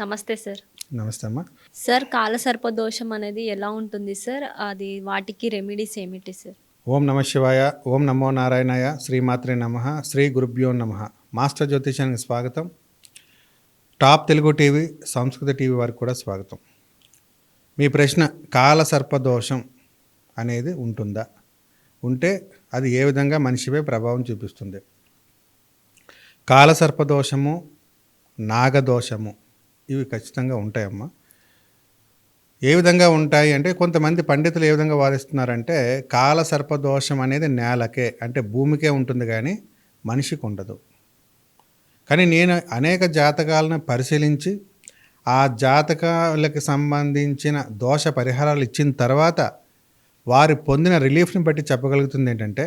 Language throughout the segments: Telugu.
నమస్తే సార్. నమస్తే అమ్మా. సార్ కాలసర్ప దోషం అనేది ఎలా ఉంటుంది సార్? అది వాటికి రెమెడీస్ ఏమిటి సార్? ఓం నమ శివాయ ఓం నమో నారాయణాయ శ్రీమాత్రే నమ శ్రీ గురుభ్యో నమ. మాస్టర్ జ్యోతిషానికి స్వాగతం. Top Telugu TV Samskruta TV వారికి కూడా స్వాగతం. మీ ప్రశ్న కాల సర్పదోషం అనేది ఉంటుందా? ఉంటే అది ఏ విధంగా మనిషిపై ప్రభావం చూపిస్తుంది? కాల సర్పదోషము నాగదోషము ఇవి ఖచ్చితంగా ఉంటాయమ్మా. ఏ విధంగా ఉంటాయి అంటే కొంతమంది పండితులు ఏ విధంగా వాదిస్తున్నారంటే కాల సర్పదోషం అనేది నేలకే అంటే భూమికే ఉంటుంది కానీ మనిషికి ఉండదు. కానీ నేను అనేక జాతకాలను పరిశీలించి ఆ జాతకాలకు సంబంధించిన దోష పరిహారాలు ఇచ్చిన తర్వాత వారి పొందిన రిలీఫ్ని బట్టి చెప్పగలుగుతుంది ఏంటంటే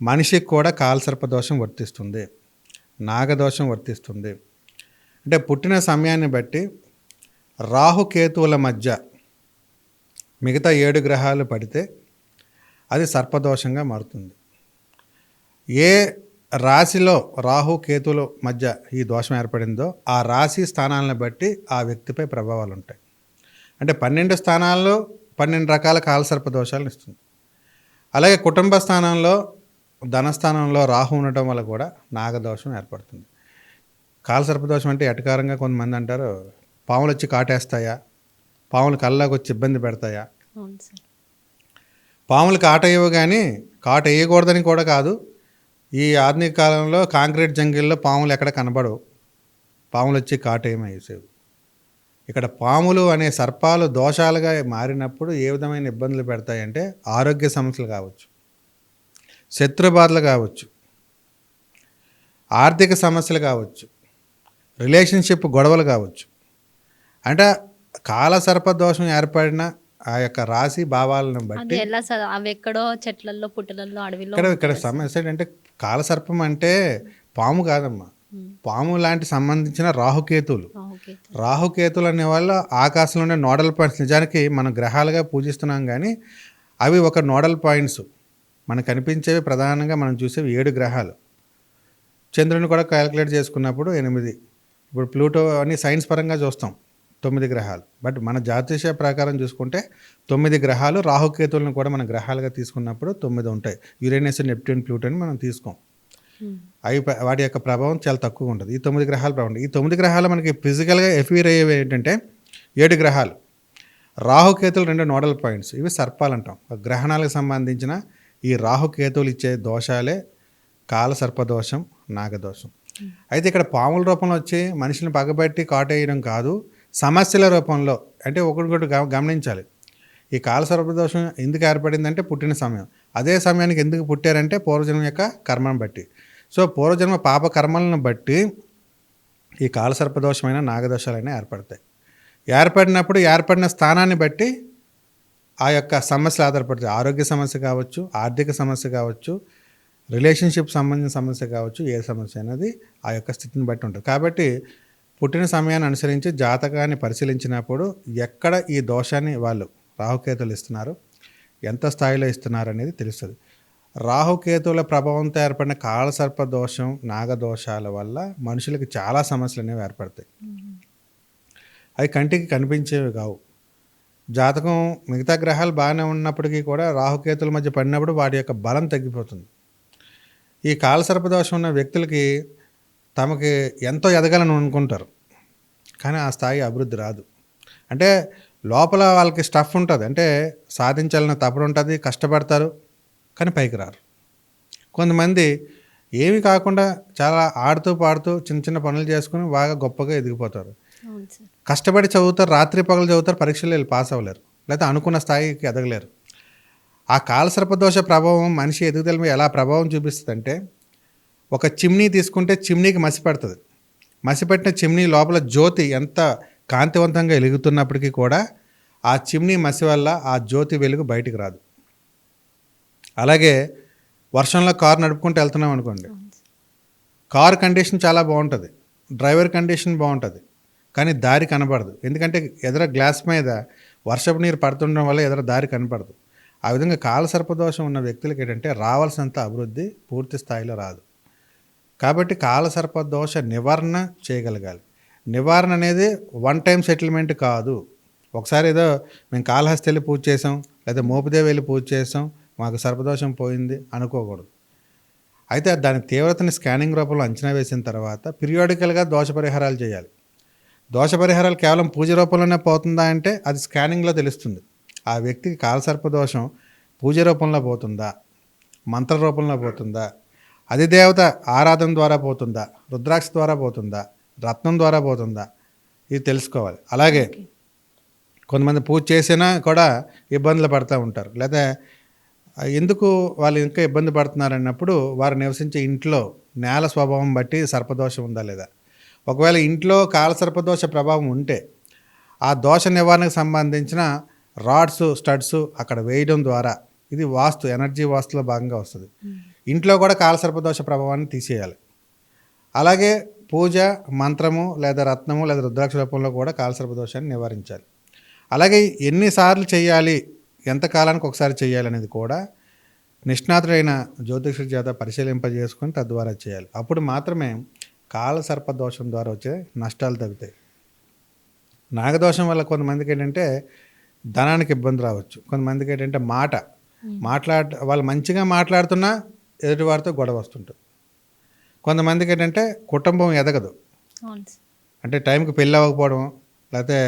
మనిషికి కూడా కాలసర్పదోషం వర్తిస్తుంది నాగదోషం వర్తిస్తుంది. అంటే పుట్టిన సమయాన్ని బట్టి రాహుకేతువుల మధ్య మిగతా ఏడు గ్రహాలు పడితే అది సర్పదోషంగా మారుతుంది. ఏ రాశిలో రాహు కేతువుల మధ్య ఈ దోషం ఏర్పడిందో ఆ రాశి స్థానాలను బట్టి ఆ వ్యక్తిపై ప్రభావాలు ఉంటాయి. అంటే పన్నెండు స్థానాల్లో పన్నెండు రకాల కాలసర్ప దోషాలను ఇస్తుంది. అలాగే కుటుంబ స్థానంలో ధనస్థానంలో రాహు ఉండటం వల్ల కూడా నాగదోషం ఏర్పడుతుంది. కాలసర్పదోషం అంటే ఎటకారంగా కొంతమంది అంటారు పాములు వచ్చి కాటేస్తాయా? పాములు కళ్ళలోకి వచ్చి ఇబ్బంది పెడతాయా? పాములు కాట వేయవు కానీ కాట వేయకూడదని కూడా కాదు. ఈ ఆధునిక కాలంలో కాంక్రీట్ జంగిల్లో పాములు ఎక్కడ కనబడవు. పాములు వచ్చి కాట వేసేవి. ఇక్కడ పాములు అనే సర్పాలు దోషాలుగా మారినప్పుడు ఏ విధమైన ఇబ్బందులు పెడతాయంటే ఆరోగ్య సమస్యలు కావచ్చు. శత్రు బాధలు కావచ్చు. ఆర్థిక సమస్యలు కావచ్చు. రిలేషన్షిప్ గొడవలు కావచ్చు. అంటే కాల సర్ప దోషం ఏర్పడిన ఆ యొక్క రాశి భావాలను బట్టి ఎలా అవి ఎక్కడో చెట్లలో పుట్టలలో అడవిలో ఇక్కడ ఇక్కడ సమస్య ఏంటంటే కాలసర్పం అంటే పాము కాదమ్మా. పాము లాంటి సంబంధించిన ఓకే రాహుకేతువులు. అనే వాళ్ళు ఆకాశంలో ఉండే నోడల్ పాయింట్స్. నిజానికి మనం గ్రహాలుగా పూజిస్తున్నాం కానీ అవి ఒక నోడల్ పాయింట్స్. మనకు కనిపించేవి ప్రధానంగా మనం చూసేవి ఏడు గ్రహాలు. చంద్రుని కూడా క్యాలిక్యులేట్ చేసుకున్నప్పుడు ఎనిమిది. ఇప్పుడు ప్లూటో అని సైన్స్ పరంగా చూస్తాం తొమ్మిది గ్రహాలు. బట్ మన జ్యోతిష ప్రకారం చూసుకుంటే తొమ్మిది గ్రహాలు రాహుకేతువులను కూడా మన గ్రహాలుగా తీసుకున్నప్పుడు తొమ్మిది ఉంటాయి. యురేనస్ నెప్ట్యూన్ ప్లూటో అని మనం తీసుకోం. ఉమ్. అవి వాటి యొక్క ప్రభావం చాలా తక్కువ ఉంటుంది ఈ తొమ్మిది గ్రహాల ప్రభావం ఈ తొమ్మిది గ్రహాలు మనకి ఫిజికల్గా ఎఫీర్ అయ్యేవి ఏంటంటే ఏడు గ్రహాలు. రాహుకేతులు రెండు నోడల్ పాయింట్స్. ఇవి సర్పాలు అంటాం. గ్రహణాలకు సంబంధించిన ఈ రాహుకేతువులు ఇచ్చే దోషాలే కాల సర్పదోషం నాగదోషం. అయితే ఇక్కడ పాముల రూపంలో వచ్చి మనిషిని పగబెట్టి కాటేయడం కాదు సమస్యల రూపంలో అంటే ఒకటి గమనించాలి. ఈ కాల దోషం ఎందుకు ఏర్పడిందంటే పుట్టిన సమయం. అదే సమయానికి ఎందుకు పుట్టారంటే పూర్వజన్మ యొక్క కర్మను బట్టి. సో పూర్వజన్మ పాప కర్మలను బట్టి ఈ కాల సర్పదోషమైన నాగదోషాలైనా ఏర్పడతాయి. ఏర్పడినప్పుడు ఏర్పడిన స్థానాన్ని బట్టి ఆ యొక్క సమస్యలు ఆధారపడతాయి. ఆరోగ్య సమస్య కావచ్చు ఆర్థిక సమస్య కావచ్చు రిలేషన్షిప్ సంబంధించిన సమస్య కావచ్చు ఏ సమస్య అనేది ఆ యొక్క స్థితిని బట్టి ఉంటుంది. కాబట్టి పుట్టిన సమయాన్ని అనుసరించి జాతకాన్ని పరిశీలించినప్పుడు ఎక్కడ ఈ దోషాన్ని వాళ్ళు రాహుకేతులు ఇస్తున్నారు ఎంత స్థాయిలో ఇస్తున్నారు అనేది తెలుస్తుంది. రాహుకేతువుల ప్రభావంతో ఏర్పడిన కాలసర్ప దోషం నాగదోషాల వల్ల మనుషులకి చాలా సమస్యలు అనేవి ఏర్పడతాయి. అవి కంటికి కనిపించేవి కావు. జాతకం మిగతా గ్రహాలు బాగానే ఉన్నప్పటికీ కూడా రాహుకేతుల మధ్య పడినప్పుడు వాటి యొక్క బలం తగ్గిపోతుంది. ఈ కాలసర్పదోషం ఉన్న వ్యక్తులకి తమకి ఎంతో ఎదగాలని అనుకుంటారు. కానీ ఆ స్థాయి అభివృద్ధి రాదు. అంటే లోపల వాళ్ళకి స్టఫ్ ఉంటుంది. అంటే సాధించాలన్న తపన ఉంటుంది కష్టపడతారు కానీ పైకి రారు. కొంతమంది ఏమి కాకుండా చాలా ఆడుతూ పాడుతూ చిన్న చిన్న పనులు చేసుకుని బాగా గొప్పగా ఎదిగిపోతారు. కష్టపడి చదువుతారు రాత్రి పగలు చదువుతారు పరీక్షలు వెళ్ళి పాస్ అవ్వలేరు. లేకపోతే అనుకున్న స్థాయికి ఎదగలేరు. ఆ కాలసర్పదోష ప్రభావం మనిషి ఎదుగుదల మీద ఎలా ప్రభావం చూపిస్తుందంటే ఒక చిమ్నీ తీసుకుంటే చిమ్నీకి మసి పడుతుంది. మసిపెట్టిన చిమ్నీ లోపల జ్యోతి ఎంత కాంతివంతంగా వెలుగుతున్నప్పటికీ కూడా ఆ చిమ్నీ మసి వల్ల ఆ జ్యోతి వెలుగు బయటికి రాదు. అలాగే వర్షంలో కారు నడుపుకుంటూ వెళ్తున్నాం అనుకోండి. కార్ కండిషన్ చాలా బాగుంటుంది. డ్రైవర్ కండిషన్ బాగుంటుంది. కానీ దారి కనపడదు ఎందుకంటే ఎదర గ్లాస్ మీద వర్షపు నీరు పడుతుండడం వల్ల ఎదర దారి కనపడదు. ఆ విధంగా కాలసర్పదోషం ఉన్న వ్యక్తులకి ఏంటంటే రావాల్సినంత అభివృద్ధి పూర్తి స్థాయిలో రాదు. కాబట్టి కాలసర్పదోష నివారణ చేయగలగాలి. నివారణ అనేది వన్ టైం సెటిల్మెంట్ కాదు. ఒకసారి ఏదో మేము కాళహస్తి వెళ్ళి పూజ చేసాం లేదా మోపుదేవి వెళ్ళి పూజ చేసాం మాకు సర్పదోషం పోయింది అనుకోకూడదు. అయితే దాని తీవ్రతని స్కానింగ్ రూపంలో అంచనా వేసిన తర్వాత పీరియాడికల్గా దోష పరిహారాలు చేయాలి. దోష పరిహారాలు కేవలం పూజ రూపంలోనే పోతుందా అంటే అది స్కానింగ్లో తెలుస్తుంది. ఆ వ్యక్తికి కాలసర్ప దోషం పూజ రూపంలో పోతుందా? మంత్ర రూపంలో పోతుందా? అది దేవత ఆరాధన ద్వారా పోతుందా? రుద్రాక్ష ద్వారా పోతుందా? రత్నం ద్వారా పోతుందా? ఇది తెలుసుకోవాలి. అలాగే కొంతమంది పూజ చేసినా కూడా ఇబ్బందులు పడుతూ ఉంటారు. లేదా ఎందుకు వాళ్ళు ఇంకా ఇబ్బంది పడుతున్నారు అన్నప్పుడు వారు నివసించే ఇంట్లో నేల స్వభావం బట్టి సర్పదోషం ఉందా లేదా? ఒకవేళ ఇంట్లో కాల సర్పదోష ప్రభావం ఉంటే ఆ దోష నివారణకు సంబంధించిన రాడ్స్ స్టడ్స్ అక్కడ వేయడం ద్వారా ఇది వాస్తు ఎనర్జీ వాస్తులో భాగంగా వస్తుంది. ఇంట్లో కూడా కాల సర్పదోష ప్రభావాన్ని తీసేయాలి. అలాగే పూజ మంత్రము లేదా రత్నము లేదా రుద్రాక్ష రూపంలో కూడా కాలసర్ప దోషాన్ని నివారించాలి. అలాగే ఎన్నిసార్లు చేయాలి ఎంత కాలానికి ఒకసారి చేయాలి అనేది కూడా నిష్ణాతుడైన జ్యోతిషుడి చేత పరిశీలింపజేసుకొని తద్వారా చేయాలి. అప్పుడు మాత్రమే కాలసర్ప దోషం ద్వారా వచ్చే నష్టాలు తగ్గుతాయి. నాగదోషం వల్ల కొంతమందికి ఏంటంటే ధనానికి ఇబ్బంది రావచ్చు. కొంతమందికి ఏంటంటే మాట మాట్లాడ వాళ్ళు మంచిగా మాట్లాడుతున్నా ఎదుటివారితో గొడవ వస్తుంటుంది. కొంతమందికి ఏంటంటే కుటుంబం ఎదగదు. అంటే టైంకి పెళ్ళి అవ్వకపోవడం లేకపోతే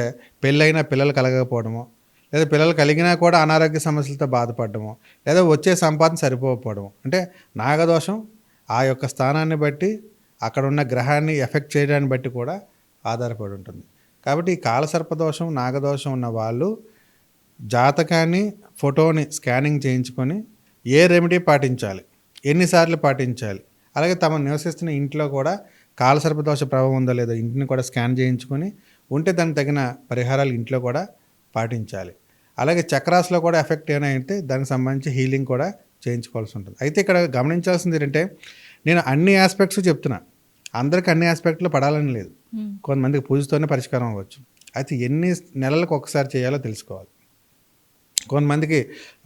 పెళ్ళైనా పిల్లలు కలగకపోవడము లేదా పిల్లలు కలిగినా కూడా అనారోగ్య సమస్యలతో బాధపడము లేదా వచ్చే సంపాదన సరిపోకపోవడము అంటే నాగదోషం ఆ యొక్క స్థానాన్ని బట్టి అక్కడ ఉన్న గ్రహాన్ని ఎఫెక్ట్ చేయడాన్ని బట్టి కూడా ఆధారపడి ఉంటుంది. కాబట్టి ఈ కాలసర్పదోషం నాగదోషం ఉన్న వాళ్ళు జాతకాన్ని ఫోటోని స్కానింగ్ చేయించుకొని ఏ రెమెడీ పాటించాలి? ఎన్నిసార్లు పాటించాలి? అలాగే తమ నివసిస్తున్న ఇంట్లో కూడా కాలసర్పదోష ప్రభావం ఉందో లేదో ఇంటిని కూడా స్కాన్ చేయించుకొని ఉంటే దానికి తగిన పరిహారాలు ఇంట్లో కూడా పాటించాలి. అలాగే చక్రాస్లో కూడా ఎఫెక్ట్ ఏమైనా అయితే దానికి సంబంధించి హీలింగ్ కూడా చేయించుకోవాల్సి ఉంటుంది. అయితే ఇక్కడ గమనించాల్సింది ఏంటంటే నేను అన్ని ఆస్పెక్ట్స్ చెప్తున్నా. అందరికీ అన్ని ఆస్పెక్ట్లు పడాలని లేదు. కొంతమందికి పూజతోనే పరిష్కారం అవ్వచ్చు. అయితే ఎన్ని నెలలకు ఒకసారి చేయాలో తెలుసుకోవాలి. కొంతమందికి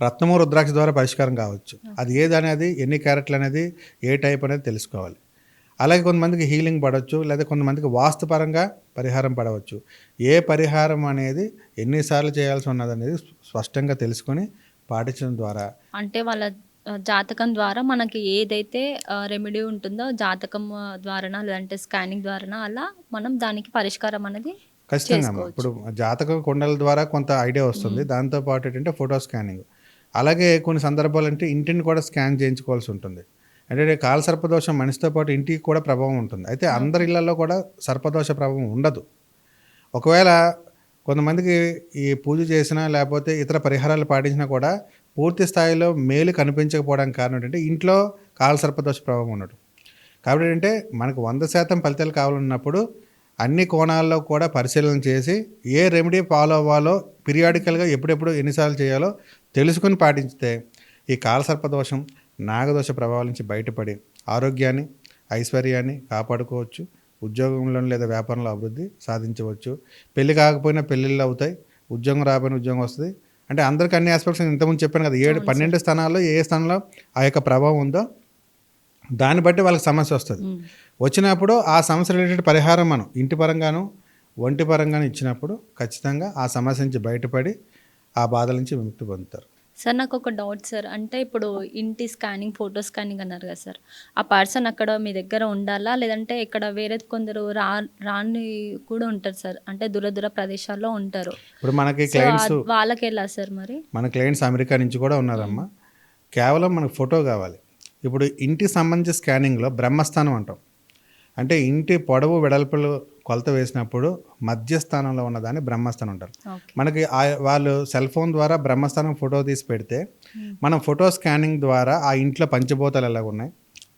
రత్నము రుద్రాక్ష ద్వారా పరిష్కారం కావచ్చు. అది ఏది అనేది ఎన్ని క్యారెట్లు అనేది ఏ టైప్ అనేది తెలుసుకోవాలి. అలాగే కొంతమందికి హీలింగ్ పడవచ్చు లేదా కొంతమందికి వాస్తుపరంగా పరిహారం పడవచ్చు. ఏ పరిహారం అనేది ఎన్నిసార్లు చేయాల్సి ఉన్నది అనేది స్పష్టంగా తెలుసుకొని పాటించడం ద్వారా. అంటే వాళ్ళ జాతకం ద్వారా మనకి ఏదైతే రెమెడీ ఉంటుందో జాతకం ఆ, ద్వారానా లేదంటే స్కానింగ్ ద్వారానా అలా మనం దానికి పరిష్కారం అనేది ఖచ్చితంగా అమ్మ. ఇప్పుడు జాతక కుండల ద్వారా కొంత ఐడియా వస్తుంది. దాంతో పాటు ఏంటంటే ఫోటో స్కానింగ్. అలాగే కొన్ని సందర్భాలు అంటే ఇంటిని కూడా స్కాన్ చేయించుకోవాల్సి ఉంటుంది. అంటే కాల సర్పదోషం మనిషితో పాటు ఇంటికి కూడా ప్రభావం ఉంటుంది. అయితే అందరి ఇళ్ళలో కూడా సర్పదోష ప్రభావం ఉండదు. ఒకవేళ కొంతమందికి ఈ పూజ చేసినా లేకపోతే ఇతర పరిహారాలు పాటించినా కూడా పూర్తి స్థాయిలో మేలు కనిపించకపోవడానికి కారణం ఏంటంటే ఇంట్లో కాల సర్పదోష ప్రభావం ఉండటం. కాబట్టి ఏంటంటే మనకు వంద శాతం ఫలితాలు కావాలన్నప్పుడు అన్ని కోణాల్లో కూడా పరిశీలన చేసి ఏ రెమెడీ ఫాలో అవ్వాలో పీరియాడికల్గా ఎప్పుడెప్పుడు ఎన్నిసార్లు చేయాలో తెలుసుకొని పాటించితే ఈ కాలసర్పదోషం నాగదోష ప్రభావాల నుంచి బయటపడి ఆరోగ్యాన్ని ఐశ్వర్యాన్ని కాపాడుకోవచ్చు. ఉద్యోగంలో లేదా వ్యాపారంలో అభివృద్ధి సాధించవచ్చు. పెళ్ళి కాకపోయినా పెళ్ళిళ్ళు అవుతాయి. ఉద్యోగం రాబోయిన ఉద్యోగం వస్తుంది. అంటే అందరికీ అన్ని ఆస్పెక్ట్స్ ఇంతకుముందు చెప్పాను కదా ఏడు పన్నెండు స్థానాల్లో ఏ స్థానంలో ఆ యొక్క ప్రభావం ఉందో దాన్ని బట్టి వాళ్ళకి సమస్య వస్తుంది. వచ్చినప్పుడు ఆ సమస్య రిలేటెడ్ పరిహారం మనం ఇంటి పరంగాను ఒంటి పరంగాను ఇచ్చినప్పుడు ఖచ్చితంగా ఆ సమస్య నుంచి బయటపడి ఆ బాధల నుంచి విముక్తి పొందుతారు. సార్ నాకు ఒక డౌట్ సార్. అంటే ఇప్పుడు ఇంటి స్కానింగ్ ఫోటో స్కానింగ్ అన్నారు కదా సార్. ఆ పర్సన్ అక్కడ మీ దగ్గర ఉండాలా? లేదంటే ఇక్కడ వేరే కొందరు రా రాని కూడా ఉంటారు సార్. అంటే దూర దూర ప్రదేశాల్లో ఉంటారు. ఇప్పుడు మనకి క్లయింట్స్ వాళ్ళకి ఎలా సార్ మరి? మన క్లయింట్స్ అమెరికా నుంచి కూడా ఉన్నారమ్మా. కేవలం మనకు ఫోటో కావాలి. ఇప్పుడు ఇంటి సంబంధించి స్కానింగ్లో బ్రహ్మస్థానం అంటాం. అంటే ఇంటి పొడవు వెడల్పులు కొలత వేసినప్పుడు మధ్యస్థానంలో ఉన్నదాన్ని బ్రహ్మస్థానం ఓకే. మనకి ఆ- వాళ్ళు సెల్ ఫోన్ ద్వారా బ్రహ్మస్థానం ఫోటో తీసి పెడితే మనం ఫోటో స్కానింగ్ ద్వారా ఆ ఇంట్లో పంచభూతాలు ఎలాగ ఉన్నాయి?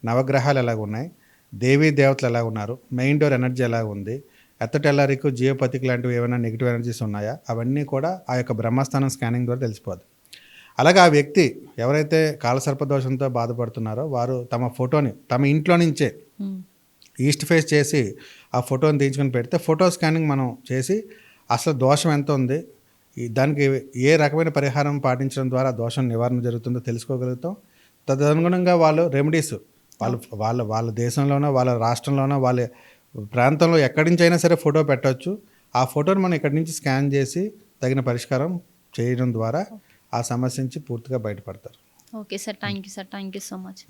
నవగ్రహాలు ఎలాగ ఉన్నాయి? దేవీ దేవతలు ఎలా ఉన్నారు? మెయిన్ డోర్ ఎనర్జీ ఎలా ఉంది? ఎత్తటెల్లరికు జియోపతిక్ లాంటివి ఏమైనా నెగిటివ్ ఎనర్జీస్ ఉన్నాయా? అవన్నీ కూడా ఆ యొక్క బ్రహ్మస్థానం స్కానింగ్ ద్వారా తెలిసిపోద్ది. అలాగే ఆ వ్యక్తి ఎవరైతే కాలసర్పదోషంతో బాధపడుతున్నారో వారు తమ ఫోటోని తమ ఇంట్లో నుంచే. ఈస్ట్ ఫేస్ చేసి ఆ ఫోటోని తీయించుకొని పెడితే ఫోటో స్కానింగ్ మనం చేసి అసలు దోషం ఎంత ఉంది? ఈ దానికి ఏ రకమైన పరిహారం పాటించడం ద్వారా దోషం నివారణ జరుగుతుందో తెలుసుకోగలుగుతాం. తదనుగుణంగా వాళ్ళు రెమెడీస్ వాళ్ళు వాళ్ళ వాళ్ళ దేశంలోనో వాళ్ళ రాష్ట్రంలోనో వాళ్ళ ప్రాంతంలో ఎక్కడి నుంచి అయినా సరే ఫోటో పెట్టవచ్చు ఆ ఫోటోని మనం ఇక్కడి నుంచి స్కాన్ చేసి తగిన పరిష్కారం చేయడం ద్వారా ఆ సమస్య నుంచి పూర్తిగా బయటపడతారు. Okay sir. Thank you sir. Thank you so much.